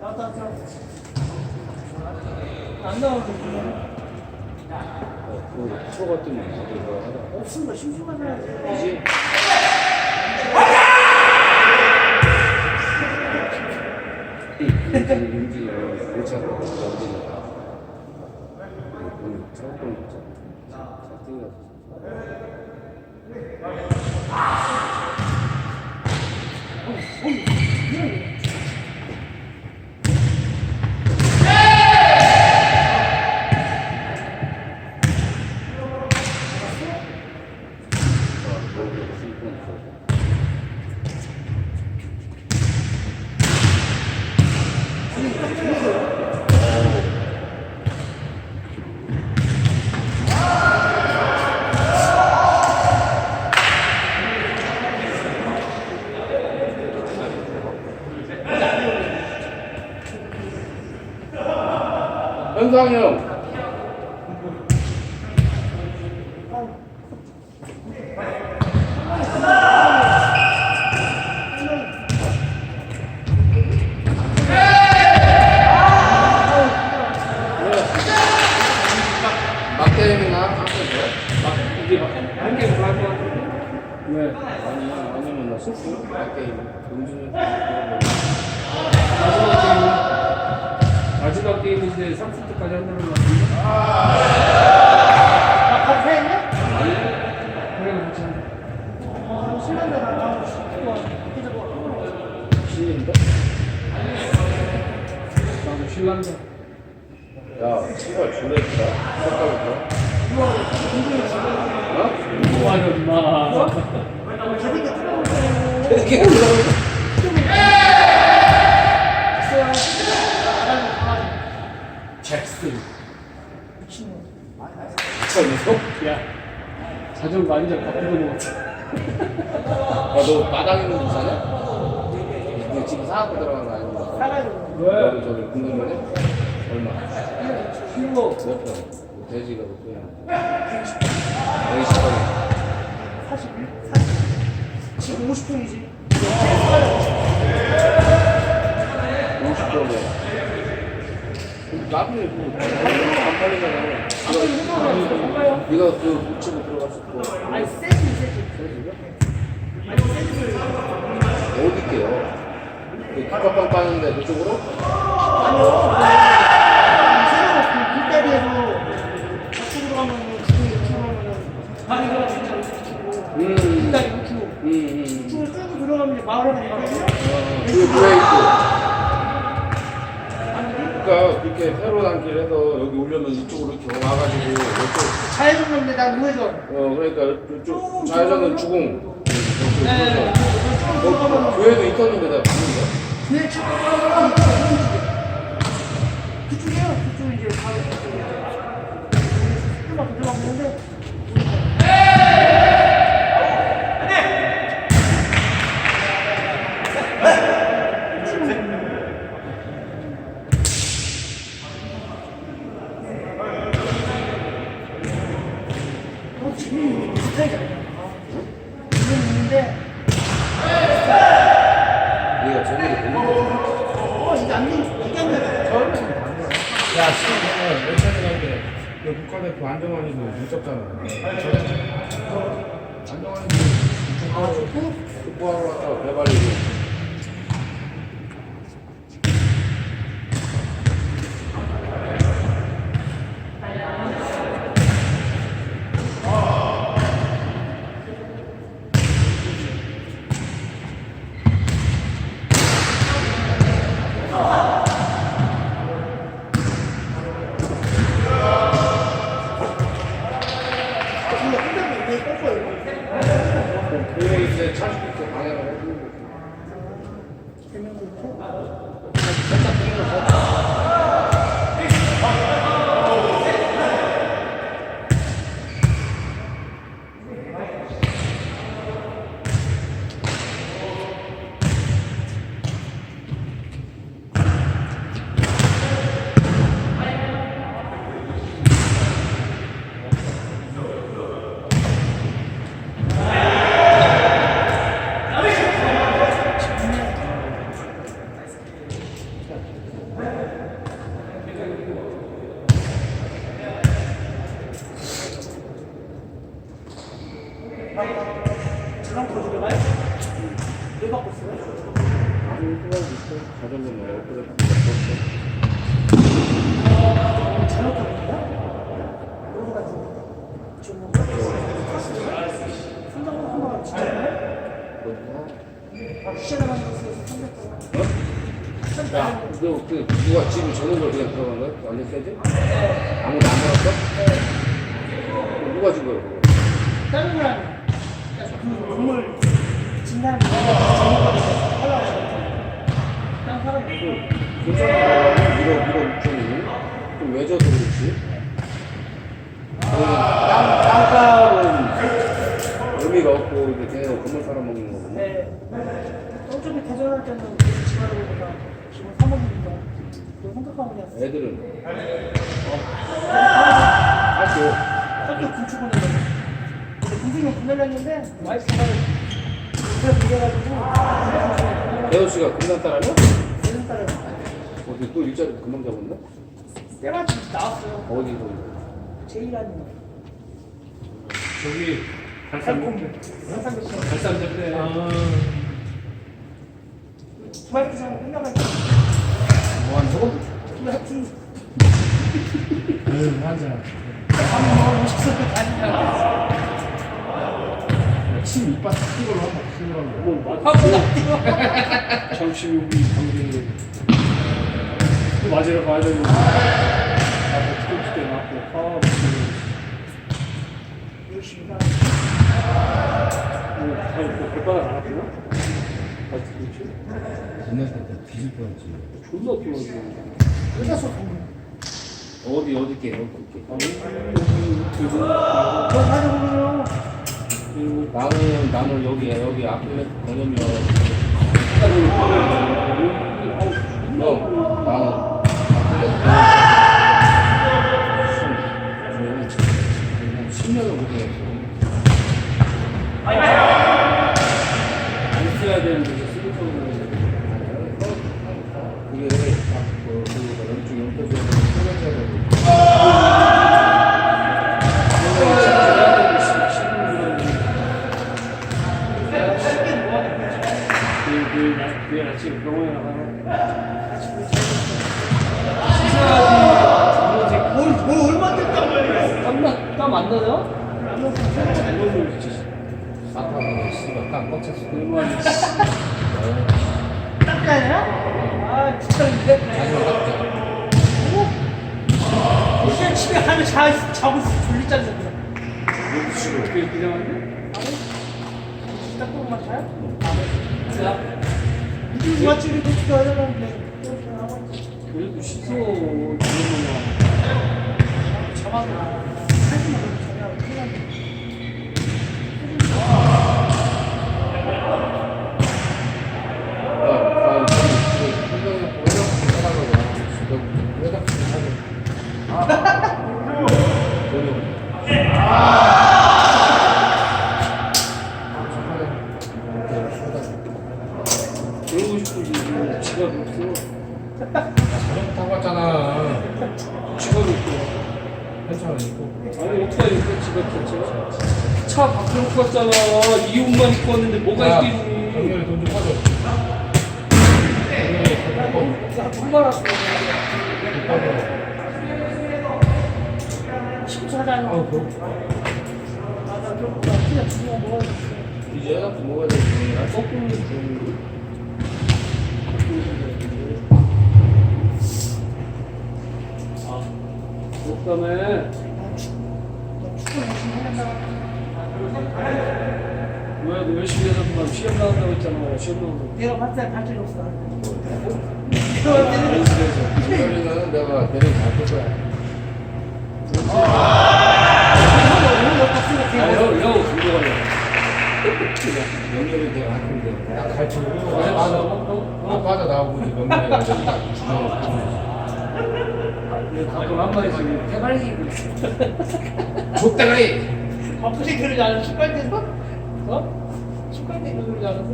나왔다 왔다 안 나오는데 어, 그거 이거 하다. 없으면 심심하면 해야지 이제 있잖아. 찾 현상이 형. 막대림이나 막 이게 막한 개로 할것 같은데? 왜? 아니 아니면 나 술수 막대림 용준이 게임 게임인데 30대까지 한다는 거 같은데? 아 같이 했냐? 그래도 괜찮아 어, 신난다 나 나하고 싶어 그래서 뭐 신인데? 나도 신난다 야, 신발 줄레있다. 색깔부터. 어? 뭐하냐 임마 자기가 틀어놓고 이렇게 올라오고. 있어야 나가는 강아지 잭슨 미친놈 미쳤어? 야 자전거 완전 바꾸는 것 같아 야, 너 마당 있는 집 사냐? 너 지금 사갖고 들어간 거 아니야? 사가지고 여기 저기 궁금하네? 얼마? 킬로 몇 평? 돼지가 몇 평이야? 120평. 40 40 지금 50평이지 50평에. 나중에 그, 안 팔리잖아. 네가 그 들어갔을 거. 아니 세트 세트 세트 어디 게요? 그 기가빵 빠는데 그쪽으로? 아니요 이쪽 자해줬는데 난 우회전 어 그러니까 이쪽 좌회전은 주공. 네 어, 교회도. 뒤에 차 들어가면 그쪽이에요 그쪽 이제 바로 그쪽에 조금만 더 들어가면 어, 지금 비슷하게 지금 있는데 네가 저기를 보는 거. 어 이게 안 돼, 이게 안 돼. 야, 지금 몇 차례 가는데 너 국가대표 안정환이도 못 잡잖아. 안정환이도 축구하러 축구하러 왔다가 배발리고. 이거 끝나면 왜 꺾어요? 교회 이제 차식 있게 방해를 해주고. 아니 그거 있어 자전거 뭐 그래 잘못합니다. 로드 같은 거. 지금 삼성도 한번 진짜 시간에 만들었어요. 삼성 야, 너, 그, 누가 집을 저는 걸 그냥 들어간 거야? 완전 세지? 아무도 안 들었어? 누가 준 거야, 그거? 다른 사람 그 건물 진단 잘못하게 하려고 다른 사람이 괜찮아. 밀어, 밀어, 육천이. 좀 외져서 그렇지. 어, 땅, 땅값은 의미가 없고, 이제 걔네가 건물 사람 먹는 거고. 네. 어차피 대전할 때는 집안으로보다 기본 사모님이니까 그 생각하고 그냥 애들은. 학교. 학교 군축원에 근데 군축원 구매를 했는데 와이프가 그래 빌려가지고 대호 씨가 금단 딸 아니야? 대전 딸을 어디 또 일자리 금방 잡았나? 때마침 나왔어요. 어디서? 제일하님 저기 갈산 한상교수 갈산 잡대. 주말기상 끝나갈 때 뭐한 저거? 하여튼 아유 맞아. 밥 먹고 싶어서 다니냐 침 이빨 닦은 걸로 한번 쓰더라고. 뭐, 나 잠시 우리 방송에 또 맞으러 가야 되는데. 아뭐 트로트 때 맞고 아 무슨 열심히 가뭐뭐 발바닥 안 아프나? 지났을 때 뒤질 뻔했지. 존나. 끝나서 어디, 어디 게, 어디 게. 아니 그리고 저 가져오면 그리고 나는, 나는 여기야, 여기 앞에 건너면. 형, 나는 앞에 땀안 나요? 아파서 씨발 딱 닦아야 아 진짜 딱 그냥 집에 가면 자, 자고 졸리잖아 어떻게 그냥 하냐? 닦고만 자요? 무슨 맛집이 그렇게 하려는데 그렇게 나왔지 그래도 이러면 잡아서 하지마 전혀 큰일 야, 아, 저기 현장에 보내서 하다가 왜 자꾸 하고. 그러고 싶은지 지가 없어 자전거 타고 왔잖아. 지가 없어 괜찮아, 이거. 아니 어떻게 하니까 지가 켰죠? 차 밖에 놓고 왔잖아 이 옷만 입고 왔는데 뭐가 야, 있겠니 정렬이 돈좀. 10초 하자는 아우, 그 아나 그럼 나 그냥 두고 먹어야지 이제 해갖고 먹어야 되지. 날 거꾸로 거. 그다음에 열심히 뭐야 너 열심히 해서 그만 시험 나온다고 했잖아 시험 나온다고 내가 때 발전이 없어 연습해서 정렬이는 내가 걔네 잘할 거야. 아형 형 그거 가려 내가. 딱. 맞아 맞아 아, 나오고 이제 딱 가끔 한 마디씩 해발기 족대가리! 바쁘게 그러지 않았어? 축구할 때도? 어? 축구할 때 그러지 않았어?